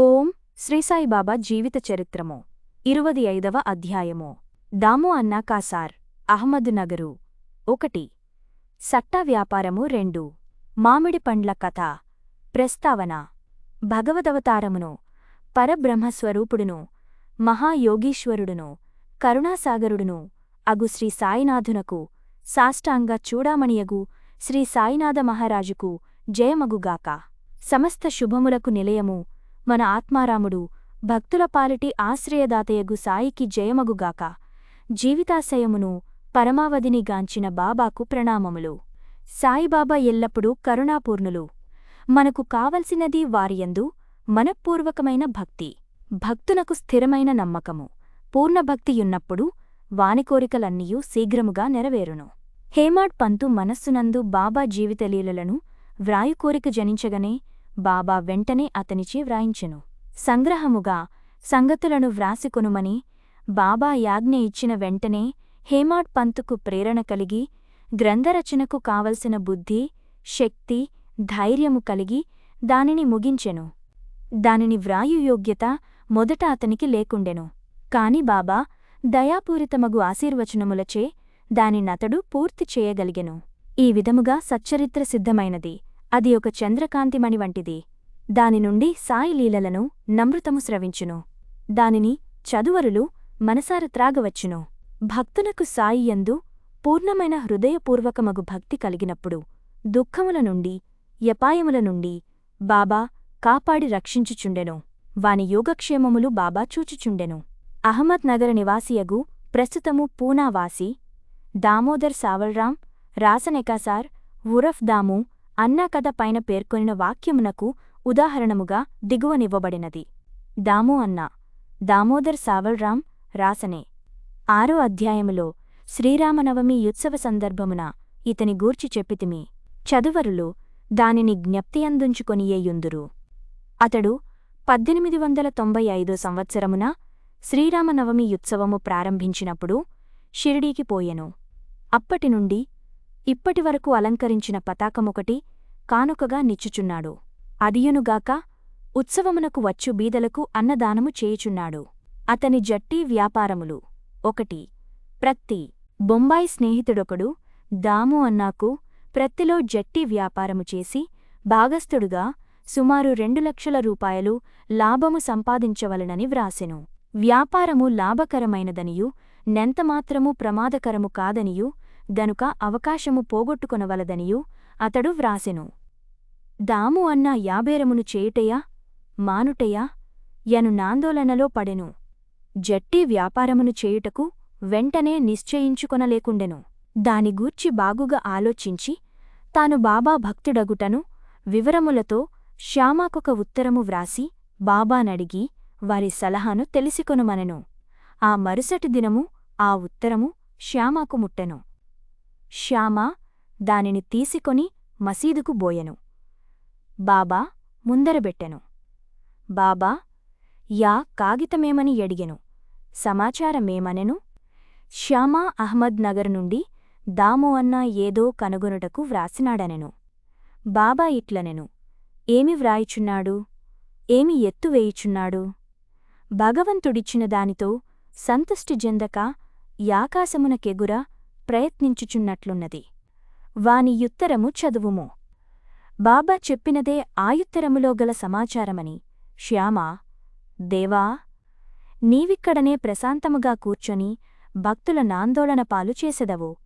ఓం శ్రీసాయిబాబా జీవిత చరిత్రము. ఇరువది ఐదవ అధ్యాయము. దాము అన్నా కాసార్ అహ్మద్ నగరు. ఒకటి. సట్టా వ్యాపారము రెండు. మామిడి పండ్ల కథ. ప్రస్తావన. భగవదవతారమును పరబ్రహ్మస్వరూపుడును మహాయోగీశ్వరుడును కరుణాసాగరుడును అగు శ్రీ సాయినాథునకు సాష్టాంగ చూడామణియగు శ్రీ సాయినాథ మహారాజుకు జయమగుగాక. సమస్త శుభములకు నిలయము మన ఆత్మారాముడు భక్తుల పాలిటి ఆశ్రయదాతయగు సాయికి జయమగుగాక. జీవితాశయమును పరమావధిని గాంచిన బాబాకు ప్రణామములు. సాయిబాబా ఎల్లప్పుడూ కరుణాపూర్ణులు. మనకు కావలసినది వారియందు మనఃపూర్వకమైన భక్తి. భక్తునకు స్థిరమైన నమ్మకము. పూర్ణభక్తియున్నప్పుడు వాని కోరికలన్నీయూ శీఘ్రముగా నెరవేరును. హేమాడ్ పంతు మనస్సునందు బాబా జీవితలీలలను వ్రాయుకోరిక జనించగనే బాబా వెంటనే అతనిచే వ్రాయించెను. సంగ్రహముగా సంగతులను వ్రాసికొనుమని బాబా యాజ్ఞ ఇచ్చిన వెంటనే హేమాడ్ పంతుకు ప్రేరణ కలిగి గ్రంథరచనకు కావలసిన బుద్ధి శక్తి ధైర్యము కలిగి దానిని ముగించెను. దానిని వ్రాయుయోగ్యత మొదట అతనికి లేకుండెను. కాని బాబా దయాపూరితమగు ఆశీర్వచనములచే దానినతడు పూర్తి చేయగలిగెను. ఈ విధముగా సచ్చరిత్ర సిద్ధమైనది. అది ఒక చంద్రకాంతిమణి వంటిది. దాని నుండి సాయి లీలలను నమృతము స్రవించును. దానిని చదువరులు మనసార త్రాగవచ్చును. భక్తునకు సాయియందు పూర్ణమైన హృదయపూర్వకమగు భక్తి కలిగినప్పుడు దుఃఖముల నుండి యపాయముల నుండి బాబా కాపాడి రక్షించుచుండెను. వాని యోగక్షేమములు బాబా చూచుచుండెను. అహ్మద్ నగర నివాసియగు ప్రస్తుతము పూనావాసి దామోదర్ సావల్రాం రాసనెకాసార్ ఉరఫ్ దాము అన్నా కథ పైన పేర్కొనిన వాక్యమునకు ఉదాహరణముగా దిగువనివ్వబడినది. దాము అన్నా. దామోదర్ సావల్రాం రాసనే. ఆరో అధ్యాయములో శ్రీరామనవమి యుత్సవ సందర్భమున ఇతని గూర్చి చెప్పితిమి. చదువరులు దానిని జ్ఞప్తియందుంచుకొనియేయుందురు. అతడు పద్దెనిమిది వందల తొంభై ఐదో సంవత్సరమున శ్రీరామనవమి యుత్సవము ప్రారంభించినప్పుడు షిరిడీకి పోయెను. అప్పటినుండి ఇప్పటివరకు అలంకరించిన పతాకమొకటి కానుకగా నిచ్చుచున్నాడు. అదియునుగాక ఉత్సవమునకు వచ్చు బీదలకు అన్నదానము చేయుచున్నాడు. అతని జట్టి వ్యాపారములు. ఒకటి. ప్రత్తి. బొంబాయి స్నేహితుడొకడు దాము అన్నాకు ప్రత్తిలో జట్టి వ్యాపారము చేసి భాగస్థుడుగా సుమారు రెండు లక్షల రూపాయలు లాభము సంపాదించవలనని వ్రాసెను. వ్యాపారము లాభకరమైనదనియు నెంతమాత్రము ప్రమాదకరము కాదనియు గనుక అవకాశము పోగొట్టుకొనవలదనియు అతడు వ్రాసెను. దాము అన్న యాబేరమును చేయుటయా మానుటయా యను నాందోళనలో పడెను. జట్టి వ్యాపారమును చేయుటకు వెంటనే నిశ్చయించుకొనలేకుండెను. దానిగూర్చి బాగుగా ఆలోచించి తాను బాబా భక్తుడగుటను వివరములతో శ్యామాకొక ఉత్తరము వ్రాసి బాబానడిగి వారి సలహాను తెలిసికొనుమనెను. ఆ మరుసటి దినము ఆ ఉత్తరము శ్యామాకు ముట్టెను. శ్యామా దానిని తీసికొని మసీదుకు బోయెను. బాబా ముందరబెట్టెను బాబా యా కాగితమేమని ఎడిగెను. సమాచారమేమనెను? శ్యామా అహ్మద్ నగర్ నుండి దాము అన్న ఏదో కనుగొనుటకు వ్రాసినాడనెను. బాబా ఇట్లనెను. ఏమి వ్రాయిచున్నాడు? ఏమి ఎత్తువేయిచున్నాడు భగవంతుడిచ్చిన దానితో సంతుష్టి జెందక యాకాశమునకెగుర ప్రయత్నించుచున్నట్లున్నది. వాని యుత్తరము చదువుము. బాబా చెప్పినదే ఆయుత్తరములో గల సమాచారమని. శ్యామా దేవా నీవిక్కడనే ప్రశాంతముగా కూర్చొని భక్తుల నాందోళన పాలు చేసెదవు.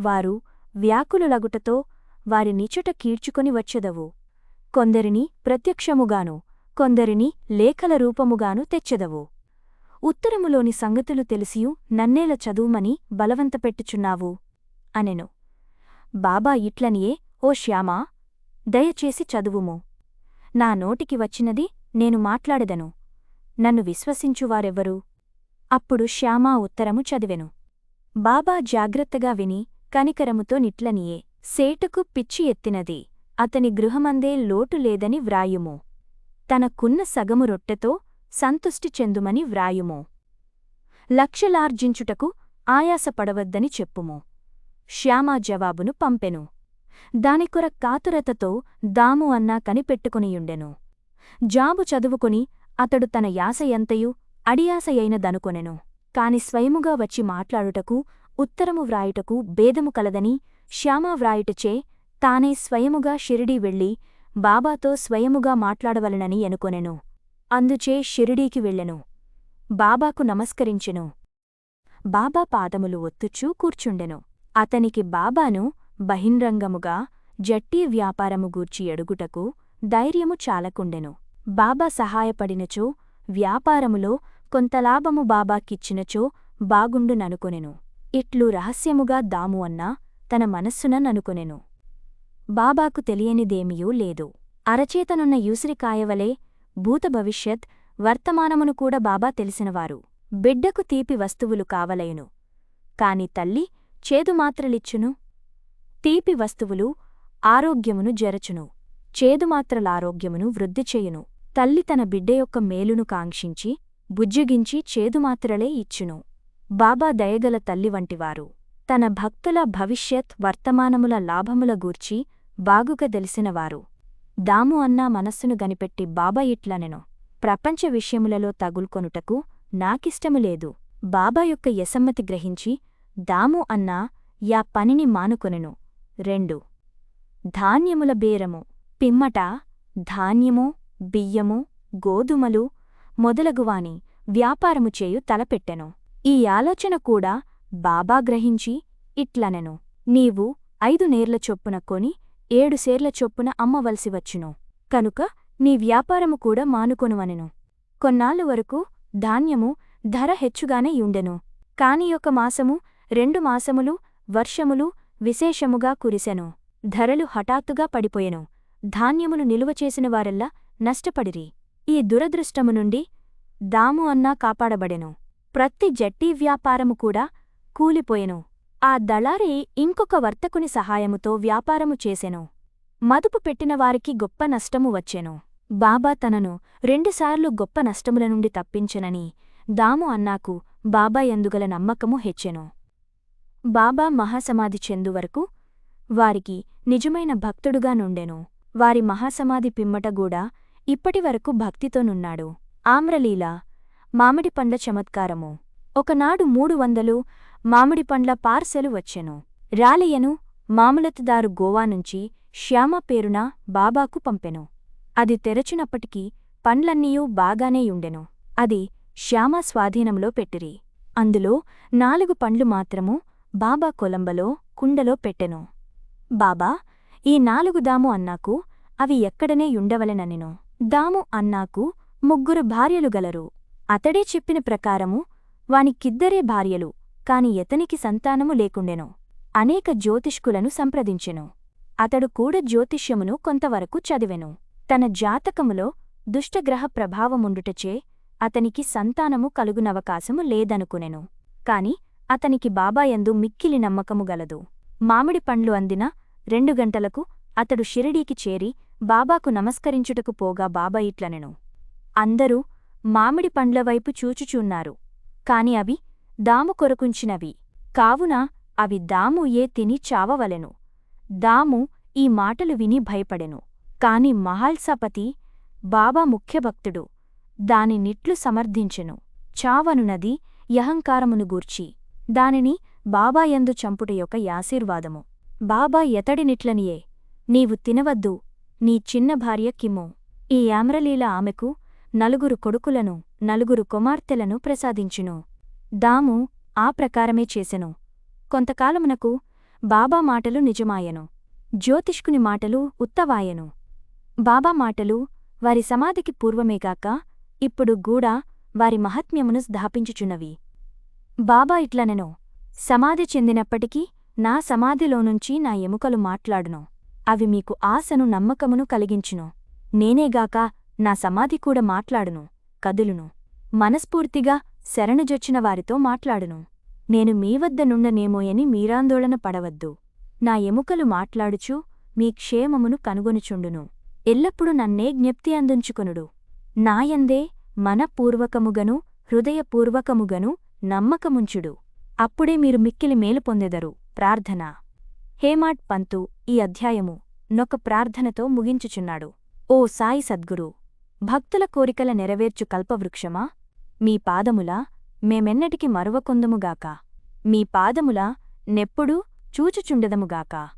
వారు వ్యాకులులగుటతో వారి నిచుట కీడ్చుకొని వచ్చెదవు. కొందరిని ప్రత్యక్షముగాను కొందరిని లేఖల రూపముగాను తెచ్చెదవు. ఉత్తరములోని సంగతులు తెలిసియు నన్నేల చదువుమని బలవంతపెట్టుచున్నావు అనెను. బాబా ఇట్లనియే ఓ శ్యామా దయచేసి చదువుము. నా నోటికి వచ్చినది నేను మాట్లాడెదను. నన్ను విశ్వసించువారెవ్వరు? అప్పుడు శ్యామా ఉత్తరము చదివెను. బాబా జాగ్రత్తగా విని కనికరముతో నిట్లనియే సేటుకు పిచ్చి ఎత్తినది. అతని గృహమందే లోటు లేదని వ్రాయుము. తనకున్న సగము రొట్టెతో సంతుష్టి చెందుమని వ్రాయుము. లక్షలార్జించుటకు ఆయాసపడవద్దని చెప్పుము. శ్యామా జవాబును పంపెను. దానికొర కాతురతతో దాము అన్నా కనిపెట్టుకునియుండెను. జాబు చదువుకుని అతడు తన యాసయంతయు అడియాసయైనదనుకొనెను కాని స్వయముగా వచ్చి మాట్లాడుటకు ఉత్తరము వ్రాయుటకు భేదము కలదని శ్యామా వ్రాయుటచే తానే స్వయముగా షిరిడీ వెళ్ళి బాబాతో స్వయముగా మాట్లాడవలనని ఎనుకొనెను. అందుచే షిరిడీకి వెళ్ళెను. బాబాకు నమస్కరించెను. బాబా పాదములు ఒత్తుచూ కూర్చుండెను. అతనికి బాబాను బహిరంగముగా జట్టి వ్యాపారము గూర్చి ఎడుగుటకు ధైర్యము చాలకుండెను. బాబా సహాయపడినచో వ్యాపారములో కొంత లాభము బాబాకిచ్చినచో బాగుండుననుకొనెను ఇట్లు రహస్యముగా దాము అన్నా తన మనస్సున ననుకొనెను. బాబాకు తెలియనిదేమియూ లేదు. అరచేతనున్న యూసిరికాయవలే భూత భవిష్యత్ వర్తమానమును కూడా బాబా తెలిసినవారు. బిడ్డకు తీపి వస్తువులు కావలయును కాని తల్లి చేదుమాత్రలిచ్చును తీపి వస్తువులు ఆరోగ్యమును జరచును. చేదుమాత్రలారోగ్యమును వృద్ధి చేయును. తల్లి తన బిడ్డ యొక్క మేలును కాంక్షించి బుజ్జగించి చేదుమాత్రలే ఇచ్చును. బాబా దయగల తల్లి వంటివారు. తన భక్తుల భవిష్యత్ వర్తమానముల లాభముల గూర్చి బాగుగా తెలిసినవారు. దాము అన్నా మనస్సును గనిపెట్టి బాబా ఇట్లనెను. ప్రపంచ విషయములలో తగుల్కొనుటకు నాకిష్టము లేదు బాబా యొక్క యసమ్మతి గ్రహించి దాము అన్నా యా పనిని మానుకొనెను. రెండు. ధాన్యముల బేరము. పిమ్మట ధాన్యము బియ్యము గోధుమలు మొదలగువాని వ్యాపారము చేయు తలపెట్టెను. ఈ ఆలోచన కూడా బాబా గ్రహించి ఇట్లనెను. నీవు ఐదు నేర్ల చొప్పున కొని ఏడు సేర్ల చొప్పున అమ్మవలసి వచ్చును. కనుక నీ వ్యాపారము కూడా మానుకొనువనెను. కొన్నాళ్ళు వరకు ధాన్యము ధర హెచ్చుగానే యుండెను. కాని ఒక మాసము రెండు మాసములు వర్షములు విశేషముగా కురిసెను. ధరలు హఠాత్తుగా పడిపోయెను. ధాన్యములు నిలువ చేసిన వారెల్లా నష్టపడిరి. ఈ దురదృష్టము నుండి దాము అన్నా కాపాడబడెను. ప్రతి జట్టి వ్యాపారము కూడా కూలిపోయెను. ఆ దళారి ఇంకొక వర్తకుని సహాయముతో వ్యాపారము చేసెను. మదుపు పెట్టిన వారికి గొప్ప నష్టము వచ్చెను. బాబా తనను రెండుసార్లు గొప్ప నష్టముల నుండి తప్పించెనని దాము అన్నాకు బాబా ఎందుగల నమ్మకము హెచ్చెను. బాబా మహాసమాధి చెందువరకు వారికి నిజమైన భక్తుడుగా నుండెను. వారి మహాసమాధి పిమ్మటగూడా ఇప్పటివరకు భక్తితోనున్నాడు ఆమ్రలీల మామిడి పండ్ల చమత్కారము. ఒకనాడు మూడు వందలు మామిడి పండ్ల పార్సెలు వచ్చెను. రాలయ్యను మామలతదారు గోవా నుంచి శ్యామ పేరున బాబాకు పంపెను. అది తెరచినప్పటికీ పండ్లన్నీయూ బాగానే యుండెను. అది శ్యామ స్వాధీనంలో పెట్టిరి. అందులో నాలుగు పండ్లు మాత్రము బాబా కొలంబలో కుండలో పెట్టెను. బాబా ఈ నాలుగు దాము అన్నాకు అవి ఎక్కడనే యుండవలెననెను. దాము అన్నాకు ముగ్గురు భార్యలు గలరు. అతడే చెప్పిన ప్రకారము వానికిద్దరే భార్యలు. కాని ఎతనికి సంతానము లేకుండెను. అనేక జ్యోతిష్కులను సంప్రదించెను. అతడు కూడా జ్యోతిష్యమును కొంతవరకు చదివెను. తన జాతకములో దుష్టగ్రహ ప్రభావముండుటచే అతనికి సంతానము కలుగునవకాశము లేదనుకునెను. కాని అతనికి బాబాయందు మిక్కిలి నమ్మకము గలదు. మామిడి పండ్లు అందిన రెండు గంటలకు అతడు షిరిడీకి చేరి బాబాకు నమస్కరించుటకు పోగా బాబా ఇట్లనెను. అందరూ మామిడి పండ్లవైపు చూచుచున్నారు. కాని అవి దాము కొరకుంచినవి. కావున అవి దాము ఏ తిని చావవలెను. దాము ఈ మాటలు విని భయపడెను. కాని మహాల్సాపతి బాబా ముఖ్యభక్తుడు దాని నిట్లు సమర్థించెను. చావనునది యహంకారమును గూర్చి దానిని బాబాయందు చంపుట యొక్క యాశీర్వాదము. బాబా ఎతడినిట్లనియే నీవు తినవద్దు నీ చిన్న భార్య కిమ్ము ఈ యామ్రలీల ఆమెకు నలుగురు కొడుకులను నలుగురు కుమార్తెలను ప్రసాదించును. దాము ఆ ప్రకారమే చేసెను. కొంతకాలమునకు బాబా మాటలు నిజమాయెను. జ్యోతిష్కుని మాటలు ఉత్తవాయెను. బాబా మాటలు వారి సమాధికి పూర్వమేగాక ఇప్పుడు గూడా వారి మహాత్మ్యమును స్థాపించుచున్నవి. బాబా ఇట్లనెను సమాధి చెందినప్పటికీ నా సమాధిలోనుంచి నా ఎముకలు మాట్లాడును. అవి మీకు ఆశను నమ్మకమును కలిగించును. నేనేగాక నా సమాధి కూడా మాట్లాడును కదులును. మనస్ఫూర్తిగా శరణుజొచ్చిన వారితో మాట్లాడును. నేను మీ వద్ద నుండనేమోయని మీరాందోళన పడవద్దు. నా ఎముకలు మాట్లాడుచు మీ క్షేమమును కనుగొనుచుండును. ఎల్లప్పుడూ నన్నే జ్ఞప్తి అందించుకొనుడు. నాయందే మనపూర్వకముగను హృదయపూర్వకముగను నమ్మకముంచుడు. అప్పుడే మీరు మిక్కిలి మేలు పొందెదరు. ప్రార్థన. హేమాడ్ పంతు ఈ అధ్యాయము నొక ప్రార్థనతో ముగించుచున్నాడు. ఓ సాయి సద్గురు భక్తుల కోరికల నెరవేర్చు కల్పవృక్షమా? మీ పాదములా మేమెన్నటికి మరువకొందుముగాక. మీ పాదములా నెప్పుడూ చూచుచుండదముగాక.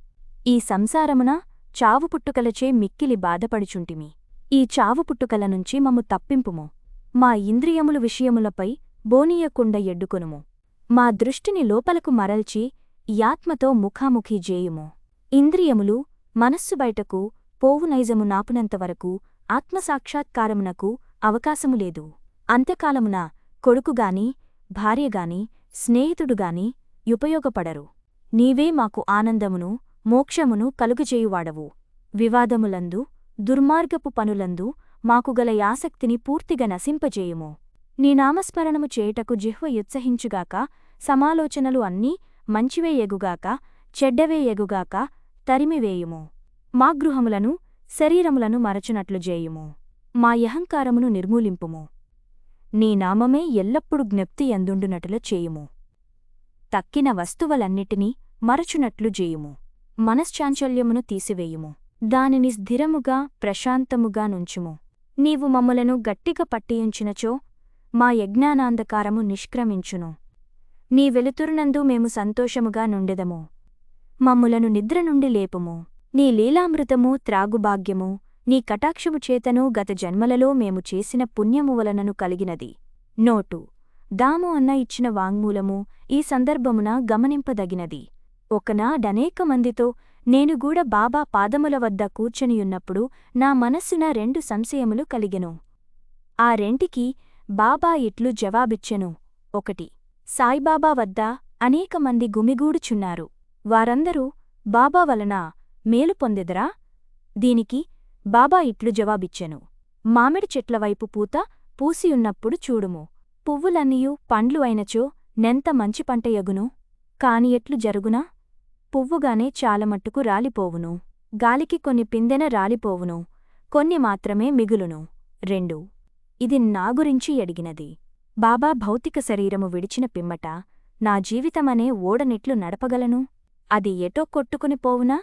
ఈ సంసారమున చావు పుట్టుకలచే మిక్కిలి బాధపడుచుంటిమి. ఈ చావు పుట్టుకల నుంచి మమ్ము తప్పింపుము. మా ఇంద్రియములు విషయములపై బోనీయకుండ ఎడ్డుకొనుము. మా దృష్టిని లోపలకు మరల్చి యాత్మతో ముఖాముఖి జేయుము. ఇంద్రియములు మనస్సు బయటకు పోవు నైజము నాపునంతవరకు ఆత్మసాక్షాత్కారమునకు అవకాశము లేదు. అంత్యకాలమున కొడుకుగాని భార్యగాని స్నేహితుడుగాని ఉపయోగపడరు. నీవే మాకు ఆనందమును మోక్షమును కలుగజేయువాడవు. వివాదములందు దుర్మార్గపు పనులందు మాకుగల యాసక్తిని పూర్తిగా నశింపజేయుము. నీ నామస్మరణము చేయుటకు జిహ్వ యుత్సహించుగాక సమాలోచనలు అన్నీ మంచివే ఎగుగాక చెడ్డవే ఎగుగాక తరిమివేయుము మా గృహములను శరీరములను మరచునట్లు జేయుము. మా యహంకారమును నిర్మూలింపుము. నీ నామమే ఎల్లప్పుడు జ్ఞప్తి ఎందుండునట్లు చేయుము. తక్కిన వస్తువులన్నిటినీ మరచునట్లు జేయుము. మనశ్చాంచల్యమును తీసివేయుము. దానిని స్థిరముగా ప్రశాంతముగా నుంచుము. నీవు మమ్ములను గట్టిగా పట్టియుంచినచో మా యజ్ఞానాంధకారము నిష్క్రమించును. నీ వెలుతురునందు మేము సంతోషముగా నుండెదము. మమ్ములను నిద్ర నుండి లేపుము. నీ లీలామృతము త్రాగుభాగ్యము నీ కటాక్షము చేతను గత జన్మలలో మేము చేసిన పుణ్యము వలనను కలిగినది. నోటు. దాము అన్న ఇచ్చిన వాంగ్మూలము ఈ సందర్భమున గమనింపదగినది. ఒకనాడనేక మందితో నేనుగూడ బాబా పాదముల వద్ద కూర్చొనియున్నప్పుడు నా మనస్సున రెండు సంశయములు కలిగెను. ఆ రెంటికి బాబా ఇట్లు జవాబిచ్చెను. ఒకటి. సాయిబాబా వద్ద అనేక మంది గుమిగూడుచున్నారు. వారందరూ బాబా వలన మేలు పొందెదరా? దీనికి బాబా ఇట్లు జవాబిచ్చెను. మామిడి చెట్లవైపు పూత పూసియున్నప్పుడు చూడుము. పువ్వులన్నీయు పండ్లు అయినచో నెంత మంచి పంట ఎగును. కాని ఎట్లు జరుగునా? పువ్వుగానే చాలమట్టుకు రాలిపోవును. గాలికి కొన్ని పిందెన రాలిపోవును. కొన్ని మాత్రమే మిగులును. రెండు. ఇది నా గురించి ఎడిగినది బాబా భౌతిక శరీరము విడిచిన పిమ్మట నా జీవితమనే ఓడనెట్లు నడపగలను? అది ఎటో కొట్టుకుని పోవునా?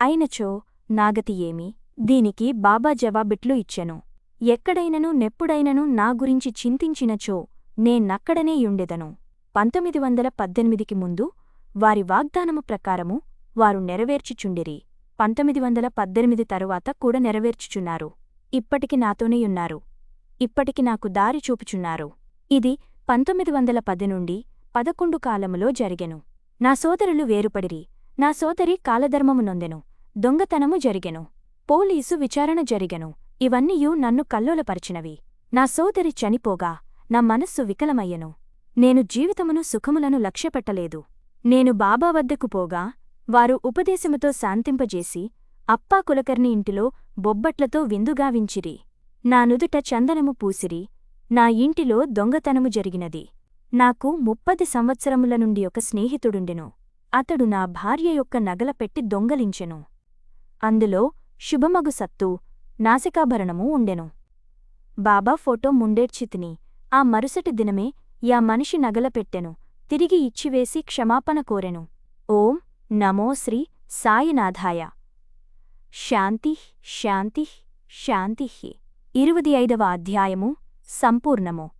అయినచో నాగతి ఏమి? దీనికి బాబా జవాబిట్లు ఇచ్చెను. ఎక్కడైనను నెప్పుడైనను నా గురించి చింతించినచో నేనక్కడనే యుండెదను. పంతొమ్మిది వందల పద్దెనిమిదికి ముందు వారి వాగ్దానము ప్రకారము వారు నెరవేర్చుచుండిరి. పంతొమ్మిది వందల పద్దెనిమిది తరువాత కూడా నెరవేర్చుచున్నారు. ఇప్పటికి నాతోనేయున్నారు ఇప్పటికి నాకు దారి చూపుచున్నారు. ఇది పంతొమ్మిది వందల పది నుండి పదకొండు కాలములో జరిగెను. నా సోదరులు వేరుపడిరి. నా సోదరి కాలధర్మము నొందెను. దొంగతనము జరిగెను. పోలీసు విచారణ జరిగెను. ఇవన్నీయూ నన్ను కల్లోలపరిచినవి. నా సోదరి చనిపోగా నా మనస్సు వికలమయ్యెను. నేను జీవితమును సుఖములను లక్ష్యపెట్టలేదు. నేను బాబా వద్దకు పోగా వారు ఉపదేశముతో శాంతింపజేసి అప్పా కులకర్ణి ఇంటిలో బొబ్బట్లతో విందుగావించిరి నా నుదుట చందనము పూసిరి. నా ఇంటిలో దొంగతనము జరిగినది. నాకు ముప్పది సంవత్సరముల నుండి ఒక స్నేహితుడుండెను. అతడు నా భార్య యొక్క నగల పెట్టి దొంగలించెను. అందులో శుభమగు సత్తు నాసికాభరణము ఉండెను. బాబా ఫోటో ముండేర్చితిని ఆ మరుసటి దినమే యా మనిషి నగలపెట్టెను తిరిగి ఇచ్చివేసి క్షమాపణ కోరెను. ఓం నమో శ్రీ సాయినాథాయ. శాంతి శాంతి శాంతి. ఇరువది ఐదవ అధ్యాయము సంపూర్ణము.